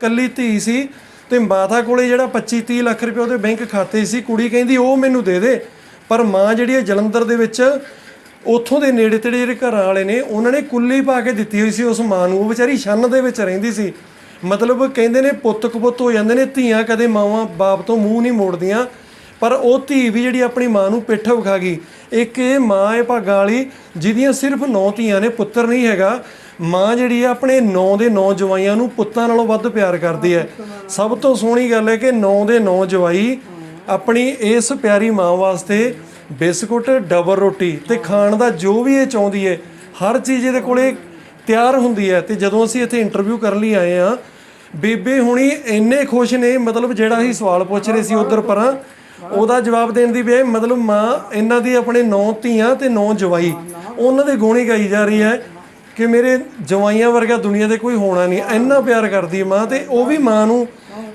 ਕੱਲੀ ਧੀ ਸੀ ਤੇ ਮਾਤਾ ਕੋਲੇ ਜਿਹੜਾ 25 30 ਲੱਖ ਰੁਪਏ ਉਹਦੇ ਬੈਂਕ ਖਾਤੇ ਸੀ, ਕੁੜੀ ਕਹਿੰਦੀ ਉਹ ਮੈਨੂੰ ਦੇ ਦੇ। ਪਰ ਮਾਂ ਜਿਹੜੀ ਹੈ ਜਲੰਧਰ ਦੇ ਵਿੱਚ, ਉੱਥੋਂ ਦੇ ਨੇੜੇ ਤੇੜੇ ਜਿਹੜੇ ਘਰਾਂ ਵਾਲੇ ਨੇ, ਉਹਨਾਂ ਨੇ ਕੁੱਲੀ ਪਾ ਕੇ ਦਿੱਤੀ ਹੋਈ ਸੀ ਉਸ ਮਾਂ ਨੂੰ। ਉਹ ਵਿਚਾਰੀ ਛੰਨ ਦੇ ਵਿੱਚ ਰਹਿੰਦੀ ਸੀ। ਮਤਲਬ ਕਹਿੰਦੇ ਨੇ ਪੁੱਤ ਕਪੁੱਤ ਹੋ ਜਾਂਦੇ ਨੇ, ਧੀਆਂ ਕਦੇ ਮਾਵਾਂ ਬਾਪ ਤੋਂ ਮੂੰਹ ਨਹੀਂ ਮੋੜਦੀਆਂ। ਪਰ ਉਹ ਧੀ ਵੀ ਜਿਹੜੀ ਆਪਣੀ ਮਾਂ ਨੂੰ ਪਿੱਠ ਵਿਖਾ ਗਈ। ਇੱਕ ਇਹ ਮਾਂ ਹੈ ਭਾਗਾਂ ਵਾਲੀ, ਜਿਹਦੀਆਂ ਸਿਰਫ ਨੌ ਧੀਆਂ ਨੇ, ਪੁੱਤਰ ਨਹੀਂ ਹੈਗਾ। ਮਾਂ ਜਿਹੜੀ ਆ ਆਪਣੇ ਨੌ ਦੇ ਨੌ ਜਵਾਈਆਂ ਨੂੰ ਪੁੱਤਾਂ ਨਾਲੋਂ ਵੱਧ ਪਿਆਰ ਕਰਦੀ ਹੈ। ਸਭ ਤੋਂ ਸੋਹਣੀ ਗੱਲ ਹੈ ਕਿ ਨੌ ਦੇ ਨੌ ਜਵਾਈ ਆਪਣੀ ਇਸ ਪਿਆਰੀ ਮਾਂ ਵਾਸਤੇ ਬਿਸਕੁਟ, ਡਬਲ ਰੋਟੀ ਤੇ ਖਾਣ ਦਾ ਜੋ ਵੀ ਇਹ ਚਾਹੁੰਦੀ ਹੈ, ਹਰ ਚੀਜ਼ ਇਹਦੇ ਕੋਲੇ ਤਿਆਰ ਹੁੰਦੀ ਹੈ ਤੇ ਜਦੋਂ ਅਸੀਂ ਇੱਥੇ ਇੰਟਰਵਿਊ ਕਰਨ ਲਈ ਆਏ ਆ ਬੇਬੇ ਹੁਣੀ ਇੰਨੇ ਖੁਸ਼ ਨੇ, ਮਤਲਬ ਜਿਹੜਾ ਅਸੀਂ ਸਵਾਲ ਪੁੱਛ ਰਹੇ ਸੀ ਉਧਰ ਪਰਾਂ, ਉਹਦਾ ਜਵਾਬ ਦੇਣ ਦੀ ਬਜਾਏ ਮਤਲਬ ਮਾਂ ਇਹਨਾਂ ਦੀ ਆਪਣੇ ਨੌ ਧੀਆਂ ਤੇ ਨੌ ਜਵਾਈ, ਉਹਨਾਂ ਦੇ ਗੋਣੇ ਗਾਈ ਜਾ ਰਹੀ ਹੈ। ਕਿ ਮੇਰੇ ਜਵਾਈਆਂ ਵਰਗਾ ਦੁਨੀਆ ਤੇ ਕੋਈ ਹੋਣਾ ਨਹੀਂ, ਇੰਨਾ ਪਿਆਰ ਕਰਦੀ ਹੈ ਮਾਂ ਤੇ ਉਹ ਵੀ ਮਾਂ ਨੂੰ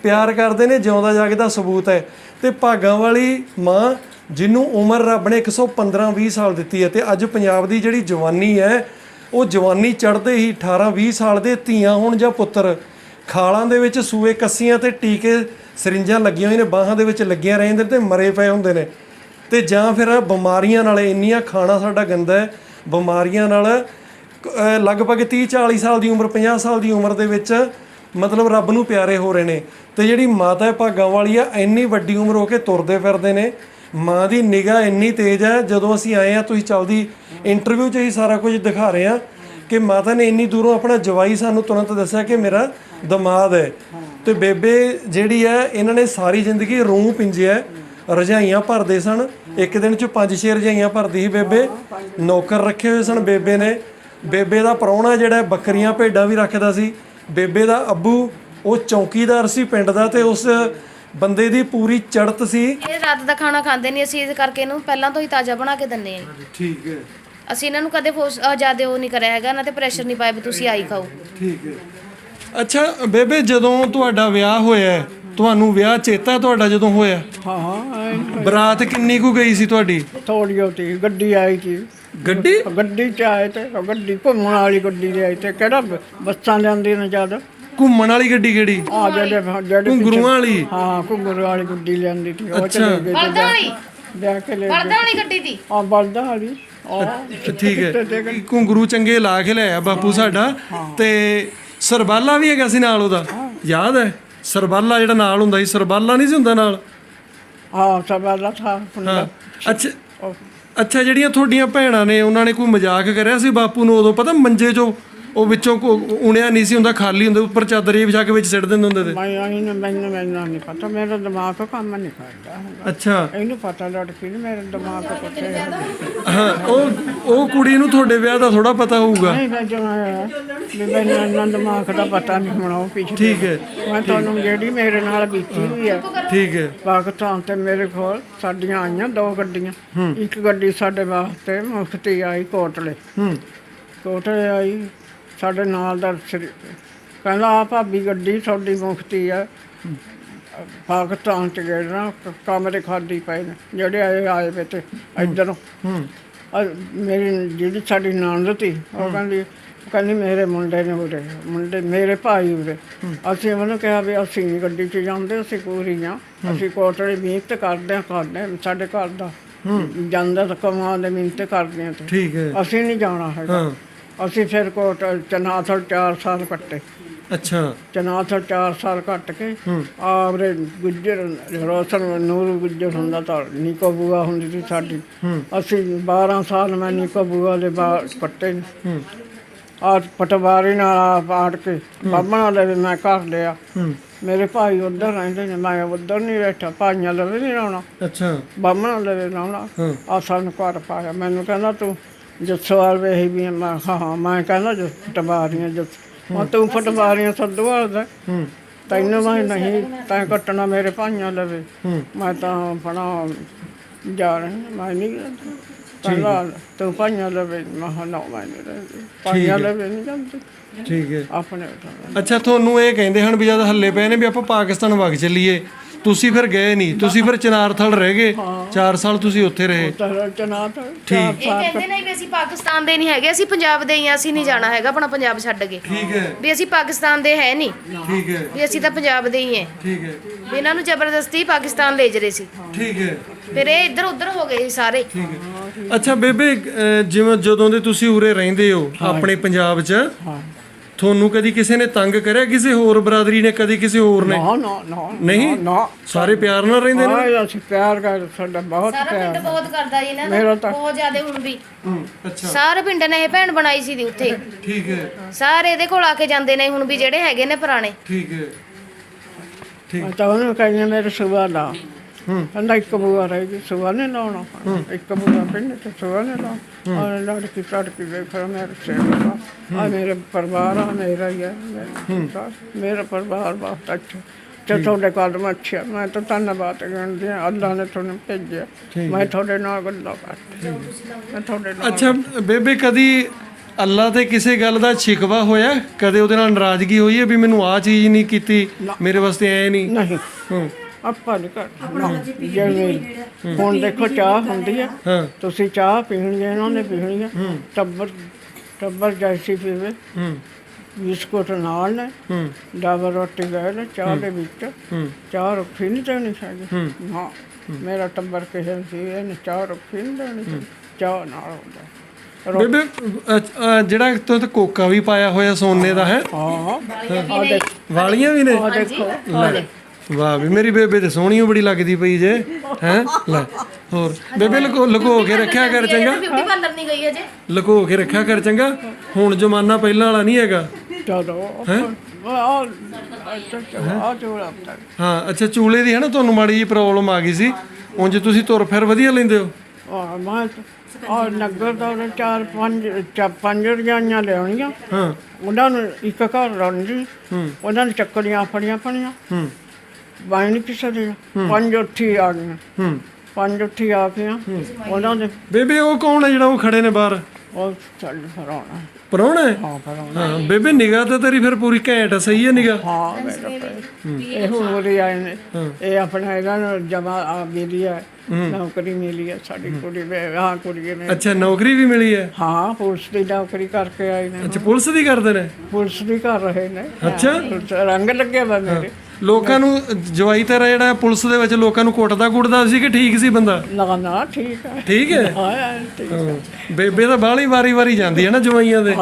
ਪਿਆਰ ਕਰਦੇ ਨੇ, ਜਿਉਂਦਾ ਜਾਗਦਾ ਸਬੂਤ ਹੈ। ਤੇ ਭਾਗਾਂ ਵਾਲੀ ਮਾਂ ਜਿਹਨੂੰ ਉਮਰ ਰੱਬ ਨੇ 115 20 ਸਾਲ ਦਿੱਤੀ ਹੈ ਤੇ ਅੱਜ ਪੰਜਾਬ ਦੀ ਜਿਹੜੀ ਜਵਾਨੀ ਹੈ, ਉਹ ਜਵਾਨੀ ਚੜ੍ਹਦੇ ਹੀ 18 20 ਸਾਲ ਦੇ ਧੀਆਂ ਹੋਣ ਜਾਂ ਪੁੱਤਰ। ਖਾਲਾਂ ਦੇ ਵਿੱਚ ਸੂਏ ਕੱਸੀਆਂ ਤੇ ਟੀਕੇ ਸਰਿੰਜਾਂ ਲੱਗੀਆਂ ਹੋਈਆਂ ਨੇ, ਬਾਹਾਂ ਦੇ ਵਿੱਚ ਲੱਗੀਆਂ ਰਹਿੰਦੇ ਨੇ ਤੇ ਮਰੇ ਪਏ ਹੁੰਦੇ ਨੇ। ਤੇ ਜਾਂ ਫਿਰ ਬਿਮਾਰੀਆਂ ਨਾਲ ਇੰਨੀਆਂ ਖਾਣਾ ਸਾਡਾ ਗੰਦਾ ਹੈ, ਬਿਮਾਰੀਆਂ ਨਾਲ ਲਗਭਗ 30 40 ਸਾਲ ਦੀ ਉਮਰ 50 ਸਾਲ ਦੀ ਉਮਰ ਦੇ ਵਿੱਚ ਮਤਲਬ ਰੱਬ ਨੂੰ ਪਿਆਰੇ ਹੋ ਰਹੇ ਨੇ। ਤੇ ਜਿਹੜੀ ਮਾਤਾ ਹੈ ਭਾਗਾਂ ਵਾਲੀ ਆ ਇੰਨੀ ਵੱਡੀ ਉਮਰ ਹੋ ਕੇ ਤੁਰਦੇ ਫਿਰਦੇ ਨੇ। ਮਾਂ ਦੀ ਨਿਗਾਹ ਇੰਨੀ ਤੇਜ਼ ਹੈ ਜਦੋਂ ਅਸੀਂ ਆਏ ਆ ਤੁਸੀਂ ਚਲਦੀ ਇੰਟਰਵਿਊ 'ਚ ਹੀ ਸਾਰਾ ਕੁਝ ਦਿਖਾ ਰਹੇ ਆ ਕਿ ਮਾਤਾ ਨੇ ਇੰਨੀ ਦੂਰੋਂ ਆਪਣਾ ਜਵਾਈ ਸਾਨੂੰ ਤੁਰੰਤ ਦੱਸਿਆ ਕਿ ਮੇਰਾ ਦਮਾਦ ਹੈ। ਤੇ ਬੇਬੇ ਜਿਹੜੀ ਹੈ ਇਹਨਾਂ ਨੇ ਸਾਰੀ ਜ਼ਿੰਦਗੀ ਰੂਹ ਪਿੰਜਿਆ ਰਜਾਈਆਂ ਭਰਦੇ ਸਨ। ਇੱਕ ਦਿਨ 'ਚ ਪੰਜ ਛੇ ਰਜਾਈਆਂ ਭਰਦੀ ਸੀ ਬੇਬੇ। ਨੌਕਰ ਰੱਖੇ ਹੋਏ ਸਨ ਬੇਬੇ ਨੇ। ਬੇਬੇ ਦਾ ਪ੍ਰਾਹੁਣਾ ਜਿਹੜਾ ਬੱਕਰੀਆਂ ਭੇਡਾਂ ਵੀ ਰੱਖਦਾ ਸੀ। ਬੇਬੇ ਦਾ ਅੱਬੂ ਉਹ ਚੌਕੀਦਾਰ ਸੀ ਪਿੰਡ ਦਾ ਤੇ ਉਸ ਬੰਦੇ ਦੀ ਪੂਰੀ ਚੜਤ ਸੀ। ਇਹ ਰਾਤ ਦਾ ਖਾਣਾ ਖਾਂਦੇ ਨਹੀਂ ਅਸੀਂ ਇਸ ਕਰਕੇ ਇਹਨੂੰ ਪਹਿਲਾਂ ਤੋਂ ਹੀ ਤਾਜ਼ਾ ਬਣਾ ਕੇ ਦਿੰਨੇ ਆ ਠੀਕ ਹੈ। ਅਸੀਂ ਇਹਨਾਂ ਨੂੰ ਕਦੇ ਫੋਰਸ ਜ਼ਿਆਦਾ ਉਹ ਨਹੀਂ ਕਰਿਆ ਹੈਗਾ ਨਾ ਤੇ ਪ੍ਰੈਸ਼ਰ ਨਹੀਂ ਪਾਇਆ ਵੀ ਤੁਸੀਂ ਆਈ ਖਾਓ। ਠੀਕ ਹੈ। ਅੱਛਾ ਬੇਬੇ ਜਦੋਂ ਤੁਹਾਡਾ ਵਿਆਹ ਹੋਇਆ ਤੁਹਾਨੂੰ ਵਿਆਹ ਚੇਤਾ ਤੁਹਾਡਾ ਜਦੋਂ ਹੋਇਆ? ਹਾਂ ਹਾਂ ਬਰਾਤ ਕਿੰਨੀ ਕੁ ਗਈ ਸੀ ਤੁਹਾਡੀ? ਥੋੜੀ ਹੋਤੀ ਗੱਡੀ ਆਈ ਸੀ। ਗੱਡੀ? ਗੱਡੀ ਚ ਆਏ ਤੇ ਗੱਡੀ ਘੁੰਮਣ ਵਾਲੀ ਗੱਡੀ ਦੇ ਆਏ ਤੇ ਕਿਹੜਾ ਬੱਸਾਂ ਜਾਂਦੀਆਂ ਨੇ ਜਦ ਘੁੰਮਣ ਵਾਲੀ ਗੱਡੀ ਕਿਹੜੀ? ਆ ਜਿਹੜੇ ਜਿਹੜੇ ਘੁੰਗਰੂਆਂ ਵਾਲੀ? ਹਾਂ ਘੁੰਗਰੂ ਵਾਲੀ ਗੱਡੀ ਲੈਂਦੀ ਸੀ ਉਹ ਚਲੇ ਗਏ ਬਲਦਾਂ ਵਾਲੀ? ਕੇ ਲੈ ਬਲਦਾਂ ਵਾਲੀ ਗੱਡੀ ਦੀ? ਆ ਬਲਦਾਂ ਵਾਲੀ। ਆ ਠੀਕ ਹੈ। ਘੁੰਗਰੂ ਚੰਗੇ ਲਾ ਕੇ ਲਿਆਇਆ ਬਾਪੂ ਸਾਡਾ। ਤੇ ਸਰਬਾਲਾ ਵੀ ਹੈਗਾ ਸੀ ਨਾਲ ਉਹਦਾ। ਯਾਦ ਹੈ? ਸਰਬਾਲਾ ਜਿਹੜਾ ਨਾਲ ਹੁੰਦਾ ਸੀ ਸਰਬਾਲਾ ਨਹੀਂ ਸੀ ਹੁੰਦਾ ਨਾਲ? ਹਾਂ ਸਵਾਲਾ ਥਾ ਹਾਂ। ਅੱਛਾ। ਅੱਛਾ, ਜਿਹੜੀਆਂ ਤੁਹਾਡੀਆਂ ਭੈਣਾਂ ਨੇ, ਉਹਨਾਂ ਨੇ ਕੋਈ ਮਜ਼ਾਕ ਕਰਿਆ ਸੀ ਬਾਪੂ ਨੂੰ ਉਦੋਂ? ਪਤਾ ਮੰਜੇ 'ਚੋਂ ਉਹ ਵਿੱਚੋਂ ਕੋ- ਉਣਿਆ ਨਹੀਂ ਸੀ ਹੁੰਦਾ ਖਾਲੀ ਹੁੰਦਾ ਉੱਪਰ ਚਾਦਰ ਹੀ ਵਿਛਾ ਕੇ ਵਿੱਚ ਸਿੱਟ ਦਿੰਦੇ ਹੁੰਦੇ ਤੇ ਮੈਂ ਮੈਨੂੰ ਮੈਨੂੰ ਨਹੀਂ ਪਤਾ ਮੇਰਾ ਦਿਮਾਗ ਕੰਮ ਨਹੀਂ ਕਰਦਾ। ਅੱਛਾ। ਇਹਨੂੰ ਪਤਾ ਲੜਕੀ ਨੂੰ ਮੇਰੇ ਦਿਮਾਗ ਤੋਂ ਹਾਂ ਉਹ ਉਹ ਕੁੜੀ ਨੂੰ ਤੁਹਾਡੇ ਵਿਆਹ ਦਾ ਥੋੜਾ ਪਤਾ ਹੋਊਗਾ। ਨਹੀਂ ਮੈਂ ਜਮਾ ਵੀ ਮੈਨੂੰ ਦਿਮਾਗ ਦਾ ਪਤਾ ਨਹੀਂ ਹੋਣਾ ਉਹ ਪਿੱਛੇ। ਠੀਕ ਹੈ ਮੈਂ ਤੁਹਾਨੂੰ ਜਿਹੜੀ ਮੇਰੇ ਨਾਲ ਬੀਤੀ ਹੋਈ ਹੈ ਠੀਕ ਹੈ। ਪਾਕਿਸਤਾਨ ਤੇ ਮੇਰੇ ਕੋਲ ਸਾਡੀਆਂ ਆਈਆਂ ਦੋ ਗੱਡੀਆਂ। ਇੱਕ ਗੱਡੀ ਸਾਡੇ ਵਾਸਤੇ ਮੁਫਤੀ ਆਈ ਕੋਟਲੇ। ਹੂੰ। ਕੋਟਲੇ ਆਈ ਸਾਡੇ ਨਾਲ ਦਾ ਸ੍ਰੀ- ਕਹਿੰਦਾ ਆ ਭਾਬੀ ਗੱਡੀ ਤੁਹਾਡੀ ਮੁਫਤੀ ਆ। ਪਾਕਿਸਤਾਨ ਚ ਗਏ ਨਾ ਕ- ਕਮਰੇ ਖਾਲੀ ਪਏ ਨੇ। ਜਿਹੜੇ ਆਏ ਆਏ ਵੇ ਤੇ ਇੱਧਰੋਂ। ਹੂੰ ਅਹ ਮੇਰੀ ਜਿਹੜੀ ਸਾਡੀ ਨਣਦ ਸੀ ਉਹ ਕਹਿੰਦੀ ਕਹਿੰਦੀ ਮੇਰੇ ਮੁੰਡੇ ਨੇ ਉਰੇ ਮੁੰਡੇ ਮੇਰੇ ਭਾਈ ਉਰੇ। ਅਸੀਂ ਉਹਨੂੰ ਕਿਹਾ ਵੀ ਅਸੀਂ ਨੀ ਗੱਡੀ 'ਚ ਜਾਂਦੇ ਅਸੀਂ ਪੂਰੀਆਂ ਅਸੀਂ ਕੋਟਲੇ ਮਿਹਨਤ ਕਰਦੇ ਹਾਂ ਕਰਦੇ ਹਾਂ, ਸਾਡੇ ਘਰ ਦਾ ਜਾਂਦਾ ਤਾਂ ਕਮਾਉਂਦੇ ਮਿਹਨਤ ਕਰਦੇ ਹਾਂ ਤੇ। ਠੀਕ ਹੈ। ਅਸੀਂ ਨਹੀਂ ਜਾਣਾ ਹੈਗਾ। ਹਾਂ। ਅਸੀਂ ਫਿਰ ਕੋਟ ਚਨਾਥਲ 4 ਸਾਲ ਕੱਟੇ। ਅੱਛਾ। ਚਨਾਥਲ 4 ਸਾਲ ਕੱਟ ਕੇ ਆਵਰੇ ਗੁੱਜਰ ਰੋਸ਼ਨ ਨੂਰ ਗੁੱਜਰ ਹੁੰਦਾ ਤਾਂ ਨੀਕੋ ਬੂਆ ਹੁੰਦੀ ਸੀ ਸਾਡੀ। ਅਸੀਂ 12 ਸਾਲ ਮੈਂ ਨੀਕੋ ਬੂਆ ਦੇ ਬਾਹਰ ਕੱਟੇ। ਆ ਪਟਵਾਰੀ ਨਾਲ ਪਾੜ ਕੇ ਬਾਬਣਾ ਦੇ ਮੈਂ ਘਰ ਲਿਆ। ਮੇਰੇ ਭਾਈ ਉੱਧਰ ਰਹਿੰਦੇ ਨੇ ਮੈਂ ਉੱਧਰ ਨਹੀਂ ਬੈਠਾ ਭਾਈਆਂ ਲਵੇ ਨਹੀਂ ਰਹਿਣਾ ਅੱਛਾ। ਬਾਹਮਣਾ ਲਵੇ ਰਹਿਣਾ। ਆ ਸਾਨੂੰ ਘਰ ਪਾਇਆ। ਮੈਨੂੰ ਕਹਿੰਦਾ ਤੂੰ ਜੱਸਵਾਲ ਵੇਹੀ ਵੀ। ਮੈਂ ਕਿਹਾ ਹਾਂ ਮੈਂ ਕਹਿੰਦਾ ਜੱਸ ਪਟਵਾਰੀਆਂ ਜੱਸ ਮੈਂ ਤੂੰ ਪਟਵਾਰੀਆਂ ਸੱਦਵਾਲ ਦਾ ਹੂੰ। ਤੈਨੂੰ ਮੈਂ ਨਹੀਂ ਤੈਂ ਕੱਟਣਾ ਮੇਰੇ ਭਾਈਆਂ ਲਵੇ। ਮੈਂ ਤਾਂ ਆਪਣਾ ਜਾ ਰਿਹਾ ਮੈਂ ਨਹੀਂ ਕਹਿੰਦਾ ਤੂੰ ਭਾਈਆਂ ਲਵੇ ਮੈਂ ਨਾ ਮੈਂ ਨਹੀਂ ਰਹਿੰਦੀ। ਭਾਈਆਂ ਲਵੇ ਨਹੀਂ ਜਾਂਦੀ। ਠੀਕ ਹੈ। ਆਪਣੇ ਅੱਛਾ ਤੁਹਾਨੂੰ ਇਹ ਕਹਿੰਦੇ ਹਨ ਵੀ ਜਦ ਹੱਲੇ ਪਏ ਨੇ ਵੀ ਆਪਾਂ ਪਾਕਿਸਤਾਨ ਵਗ ਚੱਲੀਏ। ਤੁਸੀਂ ਫਿਰ ਗਏ ਨਹੀਂ ਤੁਸੀਂ ਫਿਰ ਚਨਾਰਥਲ ਰਹਿ ਗਏ 4 ਸਾਲ ਤੁਸੀਂ ਉੱਥੇ ਰਹੇ। ਚਨਾ ਚਾਰ ਇਹ ਕਹਿੰਦੇ ਨੇ ਵੀ ਅਸੀਂ ਪਾਕਿਸਤਾਨ ਦੇ ਨਹੀਂ ਹੈਗੇ ਅਸੀਂ ਪੰਜਾਬ ਦੇ ਹੀ ਹਾਂ ਅਸੀਂ ਨਹੀਂ ਜਾਣਾ ਹੈਗਾ ਆਪਣਾ ਪੰਜਾਬ ਛੱਡ ਕੇ। ਠੀਕ ਹੈ। ਵੀ ਅਸੀਂ ਪਾਕਿਸਤਾਨ ਦੇ ਹੈ ਨਹੀਂ। ਠੀਕ ਹੈ। ਵੀ ਅਸੀਂ ਤਾਂ ਪੰਜਾਬ ਦੇ ਹੀ ਹਾਂ। ਠੀਕ ਹੈ। ਵੀ ਇਹਨਾਂ ਨੂੰ ਜ਼ਬਰਦਸਤੀ ਪਾਕਿਸਤਾਨ ਲੈ ਜਰੇ ਸੀ। ਠੀਕ ਹੈ। ਫਿਰ ਇਹ ਇੱਧਰ ਉੱਧਰ ਹੋ ਗਏ ਸੀ ਸਾਰੇ। ਠੀਕ ਹੈ। ਅੱਛਾ ਬੇਬੇ ਅਹ, ਜਿਵੇਂ ਜਦੋਂ ਦੇ ਤੁਸੀਂ ਉਰੇ ਰਹਿੰਦੇ ਹੋ। ਆਪਣੇ ਪੰਜਾਬ 'ਚ ਹਾਂ। ਤੁਹਾਨੂੰ ਕਦੀ ਕਿਸੇ ਨੇ ਤੰਗ ਕਰਿਆ? ਕਿਸੇ ਹੋਰ ਬਰਾਦਰੀ ਨੇ ਕਦੀ ਕਿਸੇ ਹੋਰ ਨੇ? ਨਾ ਨਾ ਨਾ ਨਹੀਂ? ਨਾ। ਸਾਰੇ ਪਿਆਰ ਨਾਲ ਰਹਿੰਦੇ ਨੇ? ਹਾਂ ਅਸੀਂ ਪਿਆਰ ਕਰ ਸਾਡਾ ਬਹੁਤ ਸਾਰਾ ਪਿੰਡ ਬਹੁਤ ਕਰਦਾ ਜੀ ਇਹਨਾਂ ਮੇਰਾ ਦਾ ਤਾਂ- ਬਹੁਤ ਜ਼ਿਆਦਾ ਹੁਣ ਵੀ। ਹੂੰ, ਅੱਛਾ। ਸਾਰੇ ਪਿੰਡ ਨੇ ਇਹ ਭੈਣ ਬਣਾਈ ਸੀ ਦੀ ਉੱਥੇ। ਠੀਕ ਹੈ। ਸਾਰੇ ਇਹਦੇ ਕੋਲ ਆ ਕੇ ਜਾਂਦੇ ਨੇ ਹੁਣ ਵੀ ਜਿਹੜੇ ਹੈਗੇ ਨੇ ਪੁਰਾਣੇ। ਠੀਕ ਹੈ। ਠੀਕ। ਮੈਂ ਤਾਂ ਉਹਨੂੰ ਕਹਿੰਦੀ ਮੇਰੇ ਦਾ। ਹੂੰ ਕਹਿੰਦਾ ਇੱਕ ਬੂਆ ਰਹਿ ਗਈ ਸੁਬਾ ਨੇ ਲਾਉਣਾ। ਇੱਕ ਬੂਆ ਪਿੰਡ ਤੇ ਸੁਬਾ ਨੇ ਲਾਉਣਾ। ਔਰ ਲੜਕੀ ਤੜਕੀ ਫਿਰ ਮੇਰੇ ਸੇਵਾ ਆ। ਮੇਰੇ ਪਰਿਵਾਰ ਆ ਮੇਰਾ ਹੀ ਮੇਰਾ ਪਰਿਵਾਰ ਬਹੁਤ ਅੱਛਾ ਤੇ ਤੁਹਾਡੇ ਕਦਮ ਅੱਛੇ ਆ। ਮੈਂ ਤਾਂ ਧੰਨਵਾਦ ਕਰਦੀ ਹਾਂ। ਅੱਲਾ ਨੇ ਤੁਹਾਨੂੰ ਭੇਜਿਆ। ਮੈਂ ਤੁਹਾਡੇ ਨਾਲ ਗੱਲਾਂ ਕਰਦੀ ਮੈਂ ਤੁਹਾਡੇ ਨਾਲ ਅੱਛਾ ਬੇਬੇ ਕਦੀ ਅੱਲਾ ਤੇ ਕਿਸੇ ਗੱਲ ਦਾ ਸ਼ਿਕਵਾ ਹੋਇਆ? ਕਦੇ ਉਹਦੇ ਨਾਲ ਨਾਰਾਜ਼ਗੀ ਹੋਈ ਹੈ ਵੀ ਮੈਨੂੰ ਆਹ ਚੀਜ਼ ਨਹੀਂ ਕੀਤੀ? ਮੇਰੇ ਵਾਸਤੇ ਐ ਨਹੀਂ? ਨਹੀਂ। ਹੂੰ। ਆਪਾਂ ਨਹੀਂ ਕਰਦੇ ਜਿਵੇਂ ਹੁਣ ਦੇਖੋ ਚਾਹ ਹੁੰਦੀ ਹੈ। ਤੁਸੀਂ ਚਾਹ ਪੀਣੀ ਹੈ ਇਹਨਾਂ ਨੇ ਪੀਣੀ ਹੈ। ਟੱਬਰ ਟੱਬਰ ਜੈਸੀ ਪੀਵੇ। ਬਿਸਕੁਟ ਨਾਲ ਨੇ। ਡਾਬਰ ਰੋਟੀ ਗਏ ਨੇ ਚਾਹ ਦੇ ਵਿੱਚ। ਚਾਹ ਰੱਖੀ ਨਹੀਂ ਦੇਣੀ ਚਾਹੀਦੀ ਹਾਂ। ਮੇਰਾ ਟੱਬਰ ਕਿਸੇ ਸੀ ਇਹਨੇ ਚਾਹ ਰੱਖੀ ਨਹੀਂ ਦੇਣੀ। ਚਾਹ ਨਾਲ ਹੁੰਦਾ। ਬੇਬੇ ਜਿਹੜਾ ਤੂੰ ਤੇ ਕੋਕਾ ਵੀ ਪਾਇਆ ਹੋਇਆ ਸੋਨੇ ਦਾ ਹੈ। ਹਾਂ। ਵਾਲੀਆਂ ਵੀ ਨੇ। ਆ ਦੇਖੋ। ਵਾਹ ਵੀ ਮੇਰੀ ਬੇਬੇ ਤੇ ਸੋਹਣੀ ਓ ਬੜੀ ਲੱਗਦੀ ਪਈ ਜੇ ਹੈ? ਲੈ ਹੋਰ ਬੇਬੇ ਲਕੋ ਲਕੋ ਕੇ ਰੱਖਿਆ ਕਰ ਚੰਗਾ। ਬਿਊਟੀ ਪਾਰਲਰ ਨਹੀਂ ਗਈ ਅਜੇ ਲਕੋ ਕੇ ਰੱਖਿਆ ਕਰ ਚੰਗਾ। ਹੁਣ ਜ਼ਮਾਨਾ ਪਹਿਲਾਂ ਵਾਲਾ ਨਹੀਂ ਹੈਗਾ। ਚਲੋ ਆ ਆ ਚੋਲਾ ਹਾਂ ਅੱਛਾ ਚੂਲੇ ਦੀ ਹੈ ਨਾ ਤੁਹਾਨੂੰ ਮਾੜੀ ਜੀ ਪ੍ਰੋਬਲਮ ਆ ਗਈ ਸੀ। ਉਂਝ ਤੁਸੀਂ ਤੁਰ ਫਿਰ ਵਧੀਆ ਲੈਂਦੇ ਹੋ। ਆ ਮੈਂ ਆ ਨਗਰ ਦਾ ਉਹਨੇ ਚਾਰ ਪੰਜ ਚਾ ਪੰਜ ਰਜਾਈਆਂ ਲਿਆਉਣੀਆਂ। ਹਾਂ। ਉਹਨਾਂ ਨੂੰ ਇੱਕ ਘਰ ਹੂੰ। ਉਹਨਾਂ ਨੇ ਚੱਕਰੀਆਂ ਫੜੀਆਂ ਹੂੰ। ਬਾਈ ਨਹੀਂ ਕਿਸੇ ਦੀਆਂ ਪੰਜ ਉੱਠੀ ਆ ਹੂੰ। ਪੰਜ ਉੱਠੀ ਆ ਗਈਆਂ। ਉਹਨਾਂ ਦੇ ਬੇਬੇ ਉਹ ਕੌਣ ਹੈ ਜਿਹੜਾ ਉਹ ਖੜੇ ਨੇ ਬਾਹਰ? ਉਹ ਚੱਲ ਫਰਾਉਣਾ ਪਰੌਣਾ ਹੈ? ਹਾਂ ਫਰਾਉਣਾ ਹਾਂ ਬੇਬੇ ਨਿਗਾਹ ਤਾਂ ਤੇਰੀ ਫਿਰ ਪੂਰੀ ਘੈਂਟ ਆ, ਸਹੀ ਹੈ ਨਿਗਾਹ? ਹਾਂ ਇਹ ਹੋ ਰਹੀ ਆਏ ਨੇ। ਇਹ ਆਪਣਾ ਇਹਨਾਂ ਨੂੰ ਜਮਾ ਆ ਮਿਲੀ ਹੈ। ਨੌਕਰੀ ਮਿਲੀ ਹੈ ਸਾਡੀ ਕੁੜੀ ਵੇ ਹਾਂ ਕੁੜੀ ਨੇ। ਅੱਛਾ ਨੌਕਰੀ ਵੀ ਮਿਲੀ ਹੈ? ਹਾਂ ਪੁਲਿਸ ਦੀ ਨੌਕਰੀ ਕਰਕੇ ਆਏ ਨੇ। ਅੱਛਾ ਪੁਲਿਸ ਦੀ ਕਰਦੇ ਨੇ? ਪੁਲਿਸ ਦੀ ਕਰ ਰਹੇ ਨੇ। ਅੱਛਾ। ਰੰਗ ਲੱਗਿਆ ਵਾ ਮੇਰੇ। ਲੋਕਾਂ ਨੂੰ ਜਵਾਈ ਤੇਰਾ ਜਿਹੜਾ ਪੁਲਿਸ ਦੇ ਵਿੱਚ ਲੋਕਾਂ ਨੂੰ ਕੁੱਟਦਾ ਕੁੱਟਦਾ ਸੀ ਕਿ ਠੀਕ ਸੀ ਬੰਦਾ? ਨਾ ਨਾ ਠੀਕ ਹੈ ਠੀਕ ਹੈ? ਹਾਂ ਹਾਂ, ਠੀਕ ਹੈ। ਬੇਬੇ ਤਾਂ ਬਾਹਲੀ ਵਾਰੀ ਵਾਰੀ ਜਾਂਦੀ ਹੈ ਨਾ ਜਵਾਈਆਂ ਦੇ।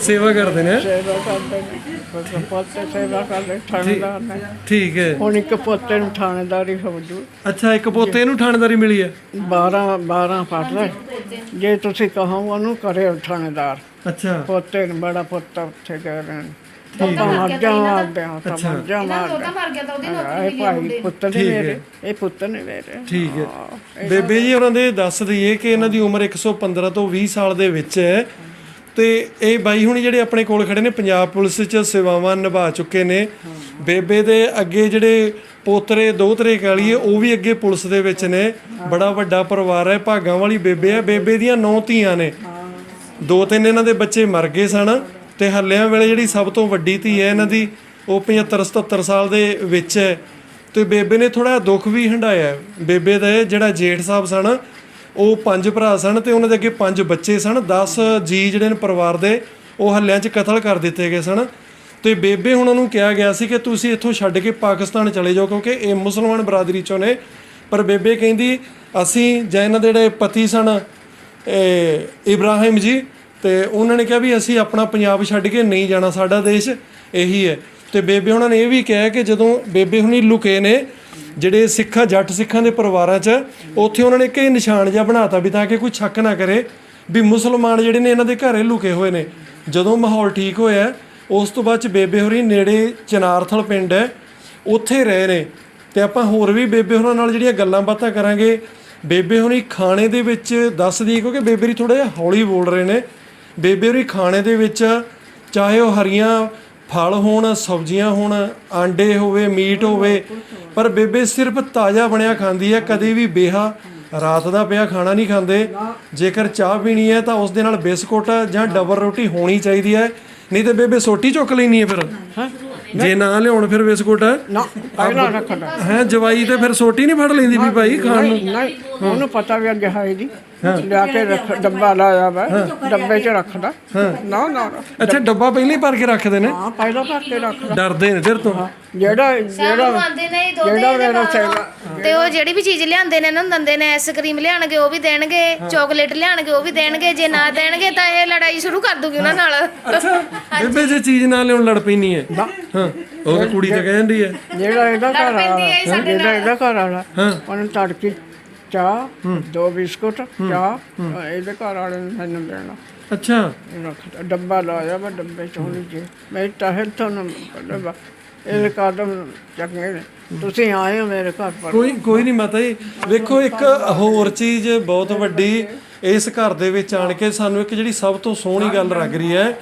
ਸੇਵਾ ਕਰਦੇ ਨੇ। ਸੇਵਾ ਕਰਦੇ ਨੇ। ਪੁੱਤ- ਪੋਤੇ ਸੇਵਾ ਕਰਦੇ ਥਾਣੇਦਾਰ ਨੇ। ਠੀਕ ਹੈ। ਹੁਣ ਇੱਕ ਪੋਤੇ ਨੂੰ ਥਾਣੇਦਾਰੀ ਹੋ ਜੂ। ਅੱਛਾ ਇੱਕ ਪੋਤੇ ਨੂੰ ਥਾਣੇਦਾਰੀ ਮਿਲੀ ਹੈ? 12 12 ਪੜਦਾ ਜੇ ਤੁਸੀਂ ਕਹੋ ਉਹਨੂੰ ਕਰੇ ਥਾਣੇਦਾਰ ਅੱਛਾ। ਪੋਤੇ ਨੂੰ ਬੜਾ ਪੁੱਤ ਉੱਥੇ ਗਏ ਨੇ ਤਾਂ ਆ ਮੱਝਾਂ ਮਾਰਦੇ ਉਹਦਾ ਮਰ ਗਿਆ ਤਾਂ ਉਹਦੀ ਇਹ ਭਾਈ ਪੁੱਤ ਨੇ ਮੇਰੇ ਇਹ ਪੁੱਤ ਨੇ ਮੇਰੇ। ਠੀਕ ਹੈ। ਬੇਬੇ ਜੀ ਉਹਨਾਂ ਦੇ ਦੱਸ ਦਈਏ ਕਿ ਇਹਨਾਂ ਦੀ ਉਮਰ 115 ਤੋਂ 20 ਸਾਲ ਦੇ ਵਿੱਚ ਹੈ। ਤੇ ਇਹ ਬਾਈ ਹੁਣ ਜਿਹੜੇ ਆਪਣੇ ਕੋਲ ਖੜੇ ਨੇ ਪੰਜਾਬ ਪੁਲਿਸ 'ਚ ਸੇਵਾਵਾਂ ਨਿਭਾ ਚੁੱਕੇ ਨੇ। ਬੇਬੇ ਦੇ ਅੱਗੇ ਜਿਹੜੇ ਪੋਤਰੇ ਦੋਤਰੇ ਕਹ ਲਈਏ ਉਹ ਵੀ ਅੱਗੇ ਪੁਲਿਸ ਦੇ ਵਿੱਚ ਨੇ। ਬੜਾ ਵੱਡਾ ਪਰਿਵਾਰ ਹੈ ਭਾਗਾਂ ਵਾਲੀ ਬੇਬੇ ਹੈ। ਬੇਬੇ ਦੀਆਂ ਨੌ ਧੀਆਂ ਨੇ। ਦੋ ਤਿੰਨ ਇਹਨਾਂ ਦੇ ਬੱਚੇ ਮਰ ਗਏ ਸਨ। ਤੇ ਹੱਲਿਆਂ ਵੇਲੇ ਜਿਹੜੀ ਸਭ ਤੋਂ ਵੱਡੀ ਧੀ ਹੈ ਇਹਨਾਂ ਦੀ, ਉਹ 75 77 ਸਾਲ ਦੇ ਵਿੱਚ ਹੈ। ਤੇ ਬੇਬੇ ਨੇ ਥੋੜਾ ਦੁੱਖ ਵੀ ਹੰਡਾਇਆ ਬੇਬੇ ਦਾ ਜਿਹੜਾ ਜੇਠ ਸਾਹਿਬ ਸਨ, ਉਹ ਪੰਜ ਭਰਾ ਸਨ ਤੇ ਉਹਨਾਂ ਦੇ ਅੱਗੇ ਪੰਜ ਬੱਚੇ ਸਨ। 10 ਜੀ ਜਿਹੜੇ ਨੇ ਪਰਿਵਾਰ ਦੇ, ਉਹ ਹੱਲਿਆਂ 'ਚ ਕਤਲ ਕਰ ਦਿੱਤੇ ਗਏ ਸਨ। ਤੇ ਬੇਬੇ ਉਹਨਾਂ ਨੂੰ ਕਿਹਾ ਗਿਆ ਸੀ ਕਿ ਤੁਸੀਂ ਇੱਥੋਂ ਛੱਡ ਕੇ ਪਾਕਿਸਤਾਨ ਚਲੇ ਜਾਓ ਕਿਉਂਕਿ ਇਹ ਮੁਸਲਮਾਨ ਬਰਾਦਰੀ ਚੋਂ ਨੇ। ਪਰ ਬੇਬੇ ਕਹਿੰਦੀ, ਅਸੀਂ ਜਾਂ ਇਹਨਾਂ ਦੇ ਜਿਹੜੇ ਪਤੀ ਸਨ ਇਬਰਾਹਿਮ ਜੀ ਤੇ ਉਹਨਾਂ ਨੇ ਕਿਹਾ ਵੀ ਅਸੀਂ ਆਪਣਾ ਪੰਜਾਬ ਛੱਡ ਕੇ ਨਹੀਂ ਜਾਣਾ, ਸਾਡਾ ਦੇਸ਼ ਇਹੀ ਹੈ। ਤੇ ਬੇਬੇ ਉਹਨਾਂ ਨੇ ਇਹ ਵੀ ਕਿਹਾ ਕਿ ਜਦੋਂ ਬੇਬੇ ਹੁਣੀ ਲੁਕੇ ਨੇ, ਜਿਹੜੇ ਸਿੱਖਾਂ, ਜੱਟ ਸਿੱਖਾਂ ਦੇ ਪਰਿਵਾਰਾਂ 'ਚ, ਉੱਥੇ ਉਹਨਾਂ ਨੇ ਕਈ ਨਿਸ਼ਾਨ ਜਿਹਾ ਬਣਾਤਾ ਵੀ ਤਾਂ ਕਿ ਕੋਈ ਸ਼ੱਕ ਨਾ ਕਰੇ ਵੀ ਮੁਸਲਮਾਨ ਜਿਹੜੇ ਨੇ ਇਹਨਾਂ ਦੇ ਘਰੇ ਲੁਕੇ ਹੋਏ ਨੇ। ਜਦੋਂ ਮਾਹੌਲ ਠੀਕ ਹੋਇਆ, ਉਸ ਤੋਂ ਬਾਅਦ ਚ ਬੇਬੇ ਹੋਰੀ ਨੇੜੇ ਚਨਾਰਥਲ ਪਿੰਡ ਹੈ, ਉੱਥੇ ਰਹੇ ਨੇ। ਤੇ ਆਪਾਂ ਹੋਰ ਵੀ ਬੇਬੇ ਹੋਰਾਂ ਨਾਲ ਜਿਹੜੀਆਂ ਗੱਲਾਂ ਬਾਤਾਂ ਕਰਾਂਗੇ, ਬੇਬੇ ਹੋਰੀ ਖਾਣੇ ਦੇ ਵਿੱਚ ਦੱਸਦੀ ਕਿਉਂਕਿ ਬੇਬੇ ਰੀ ਥੋੜਾ ਜਿਹਾ ਹੌਲੀ ਬੋਲ ਰਹੇ ਨੇ। ਬੇਬੇ ਹੋਰੀ, ਖਾਣੇ ਦੇ ਵਿੱਚ ਚਾਹੇ ਉਹ ਹਰੀਆਂ ਫਲ ਹੋਣ, ਸਬਜ਼ੀਆਂ ਹੋਣ, ਆਂਡੇ ਹੋਵੇ, ਮੀਟ ਹੋਵੇ, ਪਰ ਬੇਬੇ ਸਿਰਫ ਤਾਜ਼ਾ ਬਣਿਆ ਖਾਂਦੀ ਹੈ, ਕਦੇ ਵੀ ਬੇਹਾ ਰਾਤ ਦਾ ਪਿਆ ਖਾਣਾ ਨਹੀਂ ਖਾਂਦੇ। ਜੇਕਰ ਚਾਹ ਪੀਣੀ ਹੈ ਤਾਂ ਉਸ ਦੇ ਨਾਲ ਬਿਸਕੁਟ ਜਾਂ ਡਬਲ ਰੋਟੀ ਹੋਣੀ ਚਾਹੀਦੀ ਹੈ। ਨਹੀਂ ਤੇ ਬੇਬੇ ਸੋਟੀ ਚੁੱਕ ਲੈਣੀ ਹੈ ਫਿਰ। ਜੇ ਨਾ ਲਿਆਉਣ ਫਿਰ ਬਿਸਕੁਟ ਨਾ ਪਹਿਲਾਂ ਰੱਖਦਾ ਹੈ ਜਵਾਈ ਤੇ ਫਿਰ ਸੋਟੀ ਨਹੀਂ ਫੜ ਲੈਂਦੀ ਵੀ ਭਾਈ ਖਾਣ ਨੂੰ। ਨਹੀਂ ਉਹਨੂੰ ਪਤਾ ਵੀ ਅੱਜ ਹੈ ਦੀ ਲਿਆ ਕੇ ਰੱਖ ਡੱਬਾ ਲਾਇਆ ਵਾ ਡੱਬੇ 'ਚ ਰੱਖਦਾ। ਨਾ ਨਾ। ਅੱਛਾ ਡੱਬਾ ਪਹਿਲਾਂ ਹੀ ਭਰ ਕੇ ਰੱਖਦੇ ਨੇ? ਹਾਂ ਪਹਿਲਾਂ ਭਰ ਕੇ ਰੱਖਦਾ। ਡਰਦੇ ਨੇ ਫਿਰ ਤੋਂ? ਜਿਹੜਾ ਜਿਹੜਾ ਜਿਹੜਾ ਇਹਦੇ ਮੇਰਾ। ਸੈਲਾ ਤੇ ਉਹ ਜਿਹੜੀ ਵੀ ਚੀਜ਼ ਲਿਆਂਦੇ ਨੇ ਇਹਨਾਂ ਨੂੰ ਦਿੰਦੇ ਨੇ ਆਈਸਕ੍ਰੀਮ ਲਿਆਣਗੇ ਉਹ ਵੀ ਦੇਣਗੇ ਚਾਕਲੇਟ ਲਿਆਣਗੇ ਉਹ ਵੀ ਦੇਣਗੇ ਜੇ ਨਾ ਦੇਣਗੇ ਤਾਂ ਇਹ ਲੜਾਈ ਸ਼ੁਰੂ ਕਰ ਦੂਗੀ ਉਹਨਾਂ ਨਾਲ। ਅੱਛਾ। ਬੇਬੇ ਜੇ ਚੀਜ਼ ਨਾ ਲਿਆਉਣ ਲੜ ਪੈਣੀ ਹੈ। ਹਾਂ। ਉਹ ਤਾਂ ਕੁੜੀ ਤੇ ਕਹਿ ਜਾਂਦੀ ਹੈ ਜਿਹੜਾ ਇਹਦਾ ਘਰ ਵਾਲਾ ਜਿਹੜਾ ਇਹਦਾ ਘਰ ਵਾਲਾ ਉਹਨੇ ਤੜਕੀ ਚਾਹ ਦੋ ਬਿਸਕੁਟ ਚਾਹ ਇਹਦੇ ਘਰ ਵਾਲੇ ਨੇ ਮੈਨੂੰ ਦੇਣਾ। ਅੱਛਾ। ਡੱਬਾ ਲਾਇਆ ਵਾ ਡੱਬੇ ਚ ਹੋਣੀ ਜੀ ਮੈਂ ਟਹਿਲ ਤੋਂ ਨਾ ਡੱਬਾ ਇਹ ਕਦਮ ਚੰਗੇ ਨੇ। ਤੁਸੀਂ ਆਏ ਹੋ ਮੇਰੇ ਘਰ ਪਰ। ਕੋਈ ਕੋਈ ਨਹੀਂ ਮਾਤਾ ਜੀ। ਵੇਖੋ ਇੱਕ ਹੋਰ ਚੀਜ਼ ਬਹੁਤ ਵੱਡੀ ਇਸ ਘਰ ਦੇ ਵਿੱਚ ਆਣ ਕੇ ਸਾਨੂੰ ਇੱਕ ਜਿਹੜੀ ਸਭ ਤੋਂ ਸੋਹਣੀ ਗੱਲ ਲੱਗ ਰਹੀ ਹੈ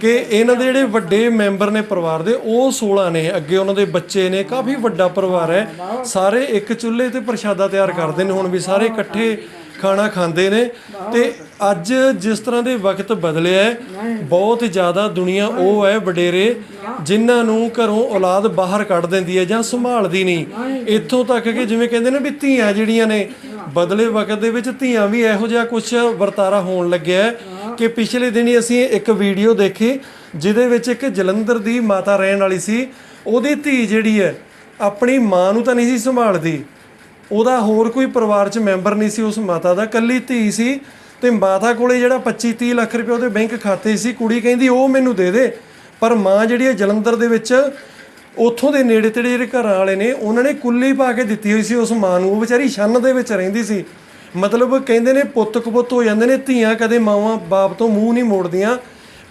ਕਿ ਇਹਨਾਂ ਦੇ ਜਿਹੜੇ ਵੱਡੇ ਮੈਂਬਰ ਨੇ ਪਰਿਵਾਰ ਦੇ, ਉਹ 16 ਨੇ, ਅੱਗੇ ਉਹਨਾਂ ਦੇ ਬੱਚੇ ਨੇ, ਕਾਫੀ ਵੱਡਾ ਪਰਿਵਾਰ ਹੈ। ਸਾਰੇ ਇੱਕ ਚੁੱਲ੍ਹੇ ਤੇ ਪ੍ਰਸ਼ਾਦਾ ਤਿਆਰ ਕਰਦੇ ਨੇ, ਹੁਣ ਵੀ ਸਾਰੇ ਇਕੱਠੇ ਖਾਣਾ ਖਾਂਦੇ ਨੇ। ਤੇ ਅੱਜ ਜਿਸ ਤਰ੍ਹਾਂ ਦੇ ਵਕਤ ਬਦਲਿਆ ਹੈ, ਬਹੁਤ ਜ਼ਿਆਦਾ ਦੁਨੀਆ ਉਹ ਹੈ ਵਡੇਰੇ, ਜਿਨ੍ਹਾਂ ਨੂੰ ਘਰੋਂ ਔਲਾਦ ਬਾਹਰ ਕੱਢ ਦਿੰਦੀ ਹੈ ਜਾਂ ਸੰਭਾਲਦੀ ਨਹੀਂ। ਇੱਥੋਂ ਤੱਕ ਕਿ ਜਿਵੇਂ ਕਹਿੰਦੇ ਨੇ ਵੀ ਧੀਆਂ ਜਿਹੜੀਆਂ ਨੇ ਬਦਲੇ ਵਕਤ ਦੇ ਵਿੱਚ ਧੀਆਂ ਵੀ ਇਹੋ ਜਿਹਾ ਕੁਝ ਵਰਤਾਰਾ ਹੋਣ ਲੱਗਿਆ ਕਿ ਪਿਛਲੇ ਦਿਨੀ ਅਸੀਂ ਇੱਕ ਵੀਡੀਓ ਦੇਖੀ ਜਿਹਦੇ ਵਿੱਚ ਇੱਕ ਜਲੰਧਰ ਦੀ ਮਾਤਾ ਰਹਿਣ ਵਾਲੀ ਸੀ। ਉਹਦੀ ਧੀ ਜਿਹੜੀ ਹੈ, ਆਪਣੀ ਮਾਂ ਨੂੰ ਤਾਂ ਨਹੀਂ ਸੀ ਸੰਭਾਲਦੀ। ਉਹਦਾ ਹੋਰ ਕੋਈ ਪਰਿਵਾਰ 'ਚ ਮੈਂਬਰ ਨਹੀਂ ਸੀ ਉਸ ਮਾਤਾ ਦਾ। ਕੱਲੀ ਧੀ ਸੀ ਤੇ ਮਾਤਾ ਕੋਲੇ ਜਿਹੜਾ 25 30 ਲੱਖ ਰੁਪਏ ਉਹਦੇ ਬੈਂਕ ਖਾਤੇ ਸੀ। ਕੁੜੀ ਕਹਿੰਦੀ, ਉਹ ਮੈਨੂੰ ਦੇ ਦੇ। ਪਰ ਮਾਂ ਜਿਹੜੀ ਹੈ ਜਲੰਧਰ ਦੇ ਵਿੱਚ ਉੱਥੋਂ ਦੇ ਨੇੜੇ ਤੇੜੇ ਜਿਹੜੇ ਘਰਾਂ ਵਾਲੇ ਨੇ, ਉਹਨਾਂ ਨੇ ਕੁੱਲੀ ਪਾ ਕੇ ਦਿੱਤੀ ਹੋਈ ਸੀ ਉਸ ਮਾਂ ਨੂੰ। ਉਹ ਵਿਚਾਰੀ ਛੰਨ ਦੇ ਵਿੱਚ ਰਹਿੰਦੀ ਸੀ। ਮਤਲਬ ਕਹਿੰਦੇ ਨੇ ਪੁੱਤ ਕਪੁੱਤ ਹੋ ਜਾਂਦੇ ਨੇ, ਧੀਆਂ ਕਦੇ ਮਾਵਾਂ ਬਾਪ ਤੋਂ ਮੂੰਹ ਨਹੀਂ ਮੋੜਦੀਆਂ।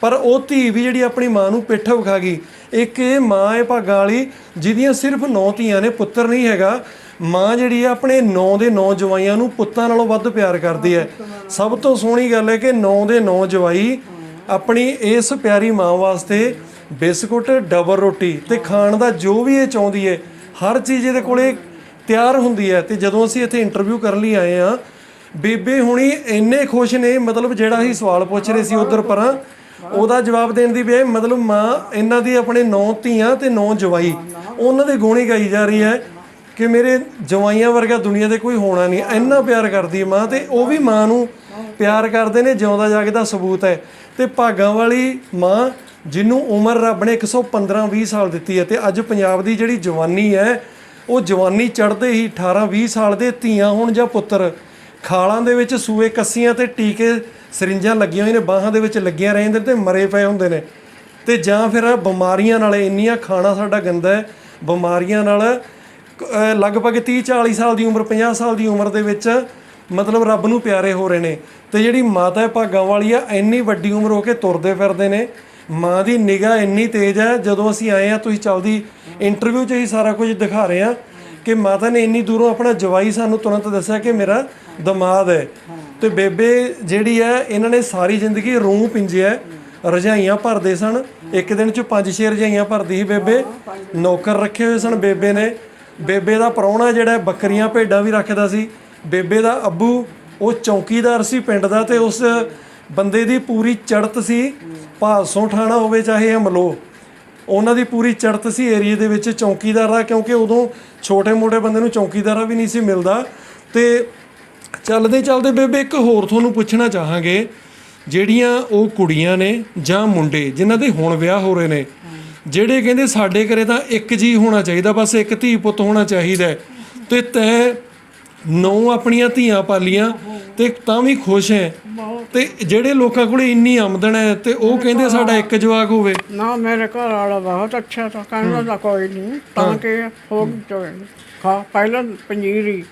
ਪਰ ਉਹ ਧੀ ਵੀ ਜਿਹੜੀ ਆਪਣੀ ਮਾਂ ਨੂੰ ਪਿੱਠ ਵਿਖਾ ਗਈ। ਇੱਕ ਇਹ ਮਾਂ ਹੈ ਭਾਗਾਂ ਵਾਲੀ, ਜਿਹਦੀਆਂ ਸਿਰਫ ਨੌ ਧੀਆਂ ਨੇ, ਪੁੱਤਰ ਨਹੀਂ ਹੈਗਾ। ਮਾਂ ਜਿਹੜੀ ਆ, ਆਪਣੇ ਨੌ ਦੇ ਨੌ ਜਵਾਈਆਂ ਨੂੰ ਪੁੱਤਾਂ ਨਾਲੋਂ ਵੱਧ ਪਿਆਰ ਕਰਦੀ ਹੈ। ਸਭ ਤੋਂ ਸੋਹਣੀ ਗੱਲ ਹੈ ਕਿ ਨੌ ਦੇ ਨੌ ਜਵਾਈ ਆਪਣੀ ਇਸ ਪਿਆਰੀ ਮਾਂ ਵਾਸਤੇ ਬਿਸਕੁਟ, ਡਬਲ ਰੋਟੀ ਤੇ ਖਾਣ ਦਾ ਜੋ ਵੀ ਇਹ ਚਾਹੁੰਦੀ ਹੈ ਹਰ ਚੀਜ਼ ਇਹਦੇ ਕੋਲੇ ਤਿਆਰ ਹੁੰਦੀ ਹੈ ਤੇ ਜਦੋਂ ਅਸੀਂ ਇੱਥੇ ਇੰਟਰਵਿਊ ਕਰਨ ਲਈ ਆਏ ਆ, ਬੇਬੇ ਹੁਣੀ ਇੰਨੇ ਖੁਸ਼ ਨੇ, ਮਤਲਬ ਜਿਹੜਾ ਅਸੀਂ ਸਵਾਲ ਪੁੱਛ ਰਹੇ ਸੀ ਉਧਰ ਪਰਾਂ, ਉਹਦਾ ਜਵਾਬ ਦੇਣ ਦੀ ਬਜਾਏ ਮਤਲਬ ਮਾਂ ਇਹਨਾਂ ਦੀ ਆਪਣੇ ਨੌ ਧੀਆਂ ਤੇ ਨੌ ਜਵਾਈ, ਉਹਨਾਂ ਦੇ ਗੁਣ ਗਾਈ ਜਾ ਰਹੀ ਹੈ ਕਿ ਮੇਰੇ ਜਵਾਈਆਂ ਵਰਗਾ ਦੁਨੀਆ ਤੇ ਕੋਈ ਹੋਣਾ ਨਹੀਂ। ਇੰਨਾ ਪਿਆਰ ਕਰਦੀ ਹੈ ਮਾਂ ਤੇ ਉਹ ਵੀ ਮਾਂ ਨੂੰ ਪਿਆਰ ਕਰਦੇ ਨੇ, ਜਿਉਂਦਾ ਜਾਗਦਾ ਸਬੂਤ ਹੈ ਤੇ ਭਾਗਾਂ ਵਾਲੀ ਮਾਂ ਜਿਹਨੂੰ ਉਮਰ ਰੱਬ ਨੇ 115 20 ਸਾਲ ਦਿੱਤੀ ਹੈ ਤੇ ਅੱਜ ਪੰਜਾਬ ਦੀ ਜਿਹੜੀ ਜਵਾਨੀ ਹੈ, ਉਹ ਜਵਾਨੀ ਚੜ੍ਹਦੇ ਹੀ 18 20 ਸਾਲ ਦੇ ਧੀਆਂ ਹੋਣ ਜਾਂ ਪੁੱਤਰ। ਖਾਲਾਂ ਦੇ ਵਿੱਚ ਸੂਏ ਕੱਸੀਆਂ ਤੇ ਟੀਕੇ ਸਰਿੰਜਾਂ ਲੱਗੀਆਂ ਹੋਈਆਂ ਨੇ, ਬਾਹਾਂ ਦੇ ਵਿੱਚ ਲੱਗੀਆਂ ਰਹਿੰਦੇ ਨੇ ਤੇ ਮਰੇ ਪਏ ਹੁੰਦੇ ਨੇ। ਤੇ ਜਾਂ ਫਿਰ ਬਿਮਾਰੀਆਂ ਨਾਲ ਇੰਨੀਆਂ ਖਾਣਾ ਸਾਡਾ ਗੰਦਾ ਹੈ, ਬਿਮਾਰੀਆਂ ਨਾਲ ਲਗਭਗ 30 40 ਸਾਲ ਦੀ ਉਮਰ 50 ਸਾਲ ਦੀ ਉਮਰ ਦੇ ਵਿੱਚ ਮਤਲਬ ਰੱਬ ਨੂੰ ਪਿਆਰੇ ਹੋ ਰਹੇ ਨੇ। ਤੇ ਜਿਹੜੀ ਮਾਤਾ ਭਾਗਾਂ ਵਾਲੀ ਆ, ਇੰਨੀ ਵੱਡੀ ਉਮਰ ਹੋ ਕੇ ਤੁਰਦੇ ਫਿਰਦੇ ਨੇ। ਮਾਂ ਦੀ ਨਿਗਾਹ ਇੰਨੀ ਤੇਜ਼ ਹੈ, ਜਦੋਂ ਅਸੀਂ ਆਏ ਆ ਤੁਸੀਂ ਚੱਲਦੀ ਇੰਟਰਵਿਊ 'ਚ ਹੀ ਸਾਰਾ ਕੁਝ ਦਿਖਾ ਰਹੇ ਆ ਕਿ ਮਾਤਾ ਨੇ ਇੰਨੀ ਦੂਰੋਂ ਆਪਣਾ ਜਵਾਈ ਸਾਨੂੰ ਤੁਰੰਤ ਦੱਸਿਆ ਕਿ ਮੇਰਾ ਦਮਾਦ ਹੈ। ਤੇ ਬੇਬੇ ਜਿਹੜੀ ਹੈ, ਇਹਨਾਂ ਨੇ ਸਾਰੀ ਜ਼ਿੰਦਗੀ ਰੂਹ ਪਿੰਜਿਆ ਰਜਾਈਆਂ ਭਰਦੇ ਸਨ। ਇੱਕ ਦਿਨ 'ਚ ਪੰਜ ਛੇ ਰਜਾਈਆਂ ਭਰਦੀ ਸੀ ਬੇਬੇ। ਨੌਕਰ ਰੱਖੇ ਹੋਏ ਸਨ ਬੇਬੇ ਨੇ। ਬੇਬੇ ਦਾ ਪ੍ਰਾਹੁਣਾ ਜਿਹੜਾ ਬੱਕਰੀਆਂ ਭੇਡਾਂ ਵੀ ਰੱਖਦਾ ਸੀ। ਬੇਬੇ ਦਾ ਅੱਬੂ, ਉਹ ਚੌਕੀਦਾਰ ਸੀ ਪਿੰਡ ਦਾ ਤੇ ਉਸ ਬੰਦੇ ਦੀ ਪੂਰੀ ਚੜਤ ਸੀ ਭਾਸੋਂ ਠਾਣਾ ਹੋਵੇ ਚਾਹੇ ਅਮਲੋ ਉਹਨਾਂ ਦੀ ਪੂਰੀ ਚੜਤ ਸੀ ਏਰੀਏ ਦੇ ਵਿੱਚ ਚੌਕੀਦਾਰ ਦਾ, ਕਿਉਂਕਿ ਉਦੋਂ ਛੋਟੇ-ਮੋਟੇ ਬੰਦੇ ਨੂੰ ਚੌਕੀਦਾਰਾ ਵੀ ਨਹੀਂ ਸੀ ਮਿਲਦਾ ਤੇ ਚੱਲਦੇ ਚੱਲਦੇ ਬੇਬੇ ਇੱਕ ਹੋਰ ਤੁਹਾਨੂੰ ਪੁੱਛਣਾ ਚਾਹਾਂਗੇ, ਜਿਹੜੀਆਂ ਉਹ ਕੁੜੀਆਂ ਨੇ ਜਾਂ ਮੁੰਡੇ, ਜਿਨ੍ਹਾਂ ਦੇ ਹੁਣ ਵਿਆਹ ਹੋ ਰਹੇ ਨੇ, ਜਿਹੜੇ ਕਹਿੰਦੇ ਸਾਡੇ ਘਰੇ ਤਾਂ ਇੱਕ ਜੀ ਹੋਣਾ ਚਾਹੀਦਾ, ਬਸ ਇੱਕ ਧੀ ਪੁੱਤ ਹੋਣਾ ਚਾਹੀਦਾ ਹੈ। ਤੇ ਤੈਂ ਨੌ ਆਪਣੀਆਂ ਧੀਆਂ ਪਾਲੀਆਂ ਤੇ ਤਾਂ ਵੀ ਖੁਸ਼ ਹੈ। ਤੇ ਜਿਹੜੇ ਲੋਕਾਂ ਕੋਲੇ ਇੰਨੀ ਆਮਦਨ ਹੈ ਤੇ ਉਹ ਕਹਿੰਦੇ ਸਾਡਾ ਇੱਕ ਜਵਾਕ ਹੋਵੇ। ਨਾ ਮੇਰੇ ਘਰ ਵਾਲਾ ਬਹੁਤ ਅੱਛਾ ਤਾਂ ਕਹਿੰਦਾ ਕੋਈ ਨਹੀਂ ਤਾਂ ਕਿ ਹੋ ਖਾ ਪਹਿਲਾਂ ਪੰਜੀਰੀ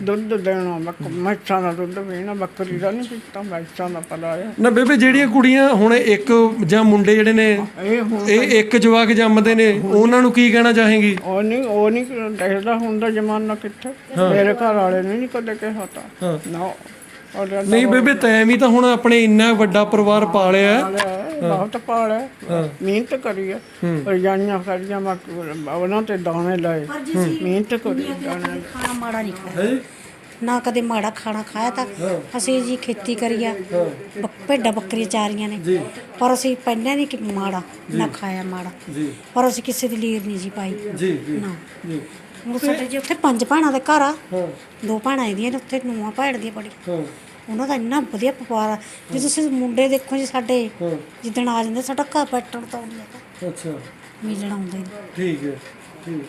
ਦੁੱਧ ਦੇਣਾ ਬੱਕ ਮੱਛਾਂ ਦਾ ਦੁੱਧ ਪੀਣਾ ਬੱਕਰੀ ਦਾ ਨਹੀਂ ਪੀਤਾ ਮੱਛਾਂ ਦਾ ਪਲਾਇਆ ਨਾ ਬੇਬੇ ਜਿਹੜੀਆਂ ਕੁੜੀਆਂ ਹੁਣ ਇੱਕ ਜਾਂ ਮੁੰਡੇ ਜਿਹੜੇ ਨੇ ਇਹ ਹੁਣ ਇਹ ਇੱਕ ਜਵਾਕ ਜੰਮਦੇ ਨੇ ਉਹਨਾਂ ਨੂੰ ਕੀ ਕਹਿਣਾ ਚਾਹੇਗੀ? ਉਹ ਨਹੀਂ ਉਹ ਨਹੀਂ ਦੇਖਦਾ ਹੁੰਦਾ ਜ਼ਮਾਨਾ ਕਿੱਥੇ? ਮੇਰੇ ਘਰ ਵਾਲੇ ਨੇ ਨਹੀਂ ਕਦੇ ਕਿਹਾ ਤਾਂ। ਨਾ ਨਹੀਂ ਬੇਬੇ ਤੈਂ ਵੀ ਤਾਂ ਹੁਣ ਆਪਣੇ ਇੰਨਾ ਵੱਡਾ ਪਰਿਵਾਰ ਪਾਲਿਆ ਹੈ। ਬਹੁਤ ਪਾਲਿਆ ਮਿਹਨਤ ਕਰੀ ਹੈ। ਰਜਾਈਆਂ ਕਰੀਆਂ ਮੈਂ ਉਹਨਾਂ ਤੇ ਦਾਣੇ ਲਾਏ। ਮਿਹਨਤ ਕਰੀ ਦਾਣੇ। ਖਾਣਾ ਮਾੜਾ ਨਹੀਂ ਖਾਇਆ? ਨਾ ਕਦੇ ਮਾੜਾ ਖਾਣਾ ਖਾਇਆ ਤਾਂ ਅਸੀਂ ਜੀ ਖੇਤੀ ਕਰੀਆ। ਬ- ਭੇਡਾਂ ਬੱਕਰੀਆਂ ਚਾਰੀਆਂ ਨੇ। ਪਰ ਅਸੀਂ ਪਹਿਲਾਂ ਨਹੀਂ ਕਿ ਮਾੜਾ ਨਾ ਖਾਇਆ ਮਾੜਾ। ਪਰ ਅਸੀਂ ਕਿਸੇ ਦੀ ਲੀਰ ਨਹੀਂ ਜੀ ਪਾਈ। ਜੀ ਜੀ। ਨਾ। ਜੀ। ਹੁਣ ਸਾਡੇ ਜੀ ਉੱਥੇ ਪੰਜ ਭੈਣਾਂ ਦੇ ਘਰ ਆ। ਹਾਂ। ਦੋ ਭੈਣਾਂ ਇਹਦੀਆਂ ਨੇ ਉੱਥੇ ਨੂੰਹਾਂ ਭੈਣ ਦੀਆਂ ਬੜੀ ਹਾਂ। ਉਹਨਾਂ ਦਾ ਇੰਨਾ ਵਧੀਆ ਵਪਾਰ ਆ। ਜੇ ਤੁਸੀਂ ਮੁੰਡੇ ਦੇਖੋ ਜੀ ਸਾਡੇ ਜਿੱਦਣ ਆ ਜਾਂਦੇ ਸਾਡਾ ਘਰ ਬੈਠਣ ਤੋਂ ਨਹੀਂ ਅੱਛਾ। ਮਿਲਣ ਆਉਂਦੇ ਨੇ। ਠੀਕ ਹੈ ਠੀਕ।